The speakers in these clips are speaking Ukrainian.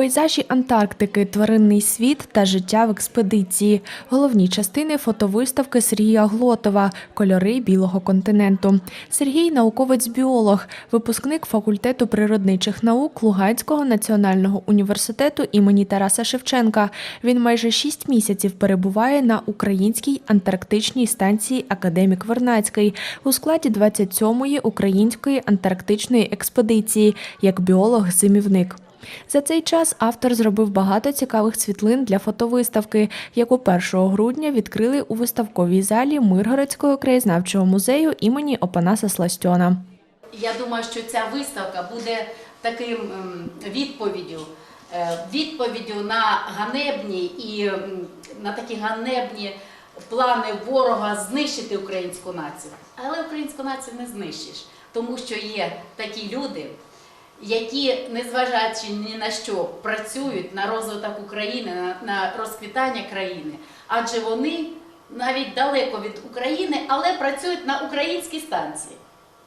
Пейзажі Антарктики, тваринний світ та життя в експедиції. Головні частини фотовиставки Сергія Глотова Кольори білого континенту. Сергій науковець-біолог, випускник факультету природничих наук Луганського національного університету імені Тараса Шевченка. Він майже шість місяців перебуває на українській антарктичній станції Академік Вернацький у складі 27-ї української антарктичної експедиції як біолог-зимівник. За цей час автор зробив багато цікавих світлин для фотовиставки, яку 1 грудня відкрили у виставковій залі Миргородського краєзнавчого музею імені Опанаса Сластьона. Я думаю, що ця виставка буде таким ем, відповіддю, е, відповіддю на ганебні і на такі ганебні плани ворога знищити українську націю. Але українську націю не знищиш, тому що є такі люди, які, незважаючи ні на що, працюють на розвиток України, на, розквітання країни, адже вони навіть далеко від України, але працюють на українській станції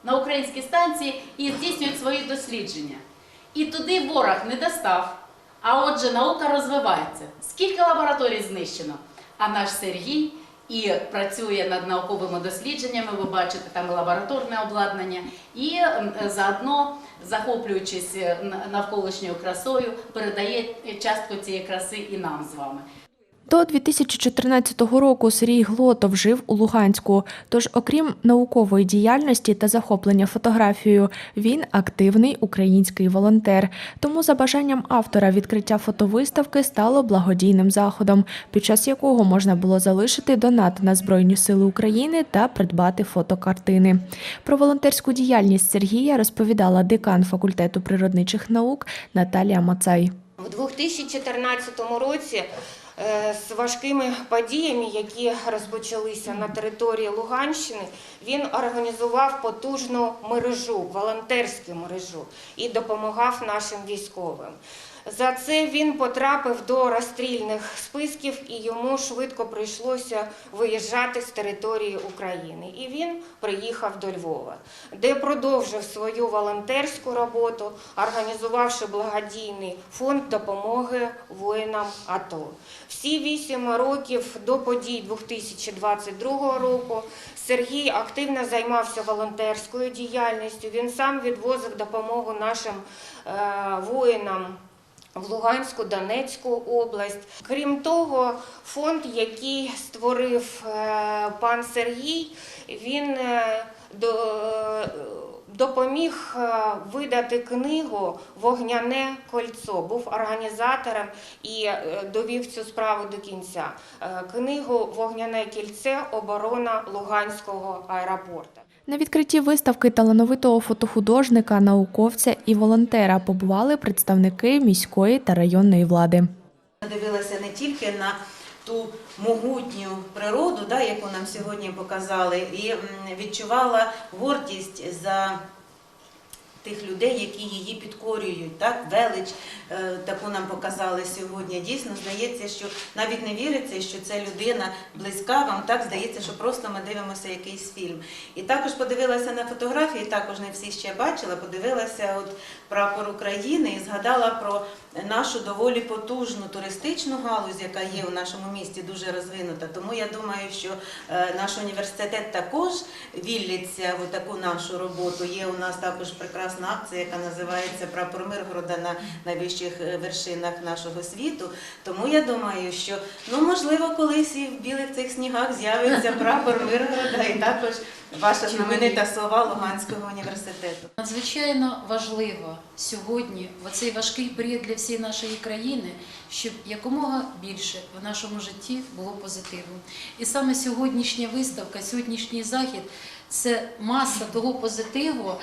на українській станції і здійснюють свої дослідження. І туди ворог не достав. А отже, наука розвивається. Скільки лабораторій знищено? А наш Сергій і працює над науковими дослідженнями, ви бачите, там лабораторне обладнання, і заодно, захоплюючись е, навколишньою красою, передає частку цієї краси і нам з вами. До 2014 року Сергій Глотов жив у Луганську. Тож, окрім наукової діяльності та захоплення фотографією, він активний український волонтер. Тому за бажанням автора відкриття фотовиставки стало благодійним заходом, під час якого можна було залишити донат на Збройні Сили України та придбати фотокартини. Про волонтерську діяльність Сергія розповідала декан факультету природничих наук Наталія Мацай. У 2014 році з важкими подіями, які розпочалися на території Луганщини, він організував потужну мережу, волонтерську мережу і допомагав нашим військовим. За це він потрапив до розстрільних списків і йому швидко прийшлося виїжджати з території України. І він приїхав до Львова, де продовжив свою волонтерську роботу, організувавши благодійний фонд допомоги воїнам АТО. Всі вісім років до подій 2022 року Сергій активно займався волонтерською діяльністю. Він сам відвозив допомогу нашим е, воїнам в Луганську, Донецьку область. Крім того, фонд, який створив е, пан Сергій, він е, допоміг е, видати книгу Вогняне кольцо. Був організатором і довів цю справу до кінця. Книгу Вогняне кільце оборона Луганського аеропорту. На відкритті виставки талановитого фотохудожника, науковця і волонтера побували представники міської та районної влади. Дивилася не тільки на ту могутню природу, да, яку нам сьогодні показали, і відчувала гордість за тих людей, які її підкорюють, так, велич е, таку нам показали сьогодні. Дійсно, здається, що навіть не віриться, що ця людина близька вам, так здається, що просто ми дивимося якийсь фільм. І також подивилася на фотографії, також не всі ще бачила, подивилася от прапор України і згадала про нашу доволі потужну туристичну галузь, яка є у нашому місті, дуже розвинута. Тому я думаю, що е, наш університет також віллиться в таку нашу роботу. Є у нас також прекрасна акція, яка називається Прапор Миргорода на найвищих е, вершинах нашого світу. Тому я думаю, що ну можливо колись і в білих цих снігах з'явиться прапор Миргорода і також ваша знаменита слова Луганського університету. Надзвичайно важливо сьогодні, в цей важкий період для всієї нашої країни, щоб якомога більше в нашому житті було позитиву. І саме сьогоднішня виставка, сьогоднішній захід це маса того позитиву.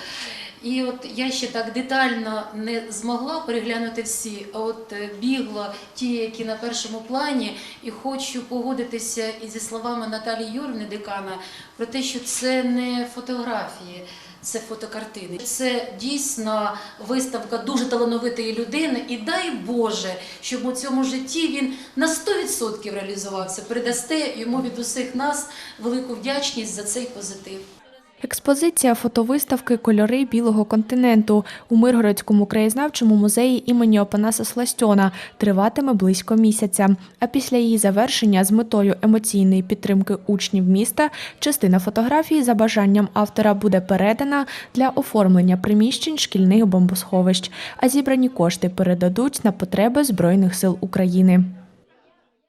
І от я ще так детально не змогла переглянути всі, а от е, бігла ті, які на першому плані, і хочу погодитися і зі словами Наталії Юрівни, декана, про те, що це не фотографії, це фотокартини. Це дійсно виставка дуже талановитої людини. І дай Боже, щоб у цьому житті він на 100% реалізувався. Передасте йому від усіх нас велику вдячність за цей позитив. Експозиція фотовиставки Кольори білого континенту у Миргородському краєзнавчому музеї імені Опанаса Сластьона триватиме близько місяця. А після її завершення з метою емоційної підтримки учнів міста частина фотографій за бажанням автора буде передана для оформлення приміщень шкільних бомбосховищ, а зібрані кошти передадуть на потреби Збройних сил України.